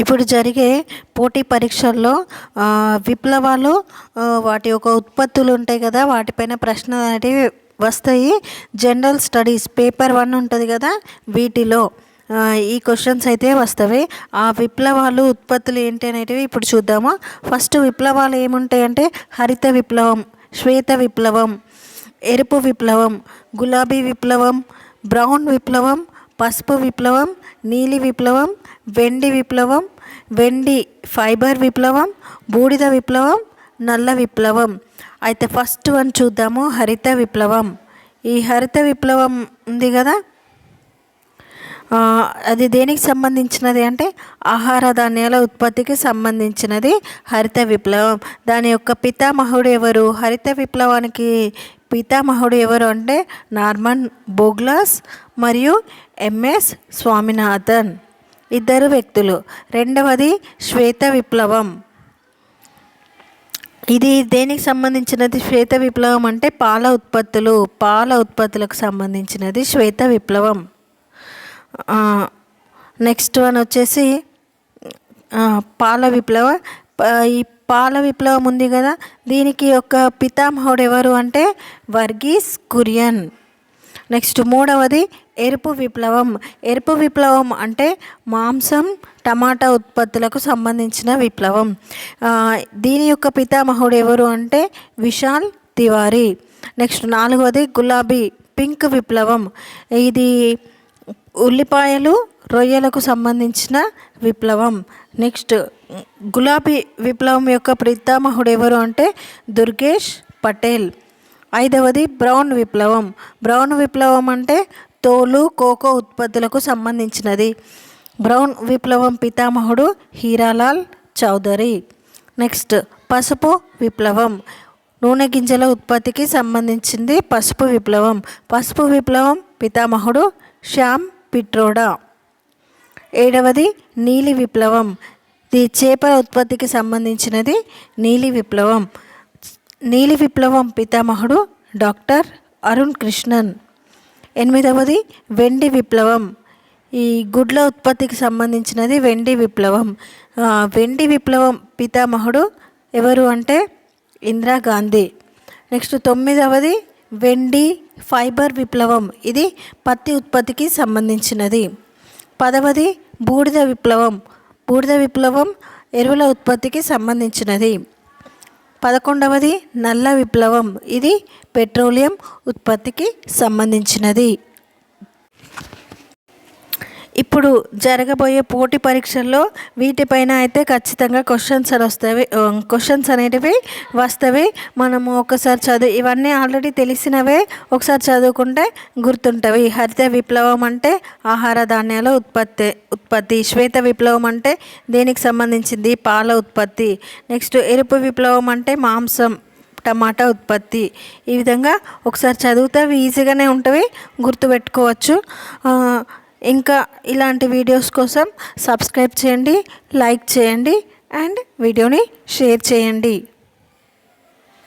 ఇప్పుడు జరిగే పోటీ పరీక్షల్లో విప్లవాలు వాటి యొక్క ఉత్పత్తులు ఉంటాయి కదా వాటిపైన ప్రశ్నలు అనేటివి వస్తాయి. జనరల్ స్టడీస్ పేపర్ వన్ ఉంటుంది కదా వీటిలో ఈ క్వశ్చన్స్ అయితే వస్తాయి. ఆ విప్లవాలు ఉత్పత్తులు ఏంటి అనేటివి ఇప్పుడు చూద్దాము. ఫస్ట్ విప్లవాలు ఏముంటాయంటే హరిత విప్లవం శ్వేత విప్లవం ఎరుపు విప్లవం గులాబీ విప్లవం బ్రౌన్ విప్లవం పసుపు విప్లవం నీలి విప్లవం వెండి విప్లవం వెండి ఫైబర్ విప్లవం బూడిద విప్లవం నల్ల విప్లవం. అయితే ఫస్ట్ వన్ చూద్దాము హరిత విప్లవం. ఈ హరిత విప్లవం ఉంది కదా? అది దేనికి సంబంధించినది అంటే ఆహార ధాన్యాల ఉత్పత్తికి సంబంధించినది హరిత విప్లవం. దాని యొక్క పితామహుడు ఎవరు? హరిత విప్లవానికి పితామహుడు ఎవరు అంటే నార్మన్ బోగ్లాస్ మరియు ఎంఎస్ స్వామినాథన్. ఇద్దరు వ్యక్తులు. రెండవది శ్వేత విప్లవం. ఇది దేనికి సంబంధించినది? శ్వేత విప్లవం అంటే పాల ఉత్పత్తులు. పాల ఉత్పత్తులకు సంబంధించినది శ్వేత విప్లవం. నెక్స్ట్ వన్ వచ్చేసి పాల విప్లవం. ఈ పాల విప్లవం ఉంది కదా దీనికి ఒక పితామహుడు ఎవరు అంటే వర్గీస్ కురియన్. నెక్స్ట్ మూడవది ఎరుపు విప్లవం. ఎరుపు విప్లవం అంటే మాంసం టమాటా ఉత్పత్తులకు సంబంధించిన విప్లవం. దీని యొక్క పితామహుడు ఎవరు అంటే విశాల్ తివారీ. నెక్స్ట్ నాలుగవది గులాబీ పింక్ విప్లవం. ఇది ఉల్లిపాయలు రొయ్యలకు సంబంధించిన విప్లవం. నెక్స్ట్ గులాబీ విప్లవం యొక్క పితామహుడు ఎవరు అంటే దుర్గేష్ పటేల్. ఐదవది బ్రౌన్ విప్లవం. బ్రౌన్ విప్లవం అంటే తోలు కోకో ఉత్పత్తులకు సంబంధించినది. బ్రౌన్ విప్లవం పితామహుడు హీరాలాల్ చౌదరి. నెక్స్ట్ పసుపు విప్లవం. నూనె గింజల ఉత్పత్తికి సంబంధించింది పసుపు విప్లవం. పసుపు విప్లవం పితామహుడు శ్యామ్ పిట్రోడా. ఏడవది నీలి విప్లవం. ఇది చేపల ఉత్పత్తికి సంబంధించినది నీలి విప్లవం. నీలి విప్లవం పితామహుడు డాక్టర్ అరుణ్ కృష్ణన్. ఎనిమిదవది వెండి విప్లవం. ఈ గుడ్ల ఉత్పత్తికి సంబంధించినది వెండి విప్లవం. వెండి విప్లవం పితామహుడు ఎవరు అంటే ఇందిరాగాంధీ నెక్స్ట్ తొమ్మిదవది వెండి ఫైబర్ విప్లవం ఇది పత్తి ఉత్పత్తికి సంబంధించినది. పదవది బూడిద విప్లవం. బూడిద విప్లవం ఎరువుల ఉత్పత్తికి సంబంధించినది. పదకొండవది నల్ల విప్లవం. ఇది పెట్రోలియం ఉత్పత్తికి సంబంధించినది. ఇప్పుడు జరగబోయే పోటీ పరీక్షల్లో వీటిపైన అయితే ఖచ్చితంగా క్వశ్చన్స్ వస్తాయి. క్వశ్చన్స్ అనేటివి వస్తాయి. మనము ఒకసారి చదువు ఇవన్నీ ఆల్రెడీ తెలిసినవే ఒకసారి చదువుకుంటే గుర్తుంటవి. హరిత విప్లవం అంటే ఆహార ధాన్యాల ఉత్పత్తి ఉత్పత్తి శ్వేత విప్లవం అంటే దేనికి సంబంధించింది? పాల ఉత్పత్తి. నెక్స్ట్ ఎరుపు విప్లవం అంటే మాంసం టమాటా ఉత్పత్తి. ఈ విధంగా ఒకసారి చదివితే అవి ఈజీగానే ఉంటవి గుర్తుపెట్టుకోవచ్చు. ఇంకా ఇలాంటి వీడియోస్ కోసం సబ్స్క్రైబ్ చేయండి లైక్ చేయండి అండ్ వీడియోని షేర్ చేయండి.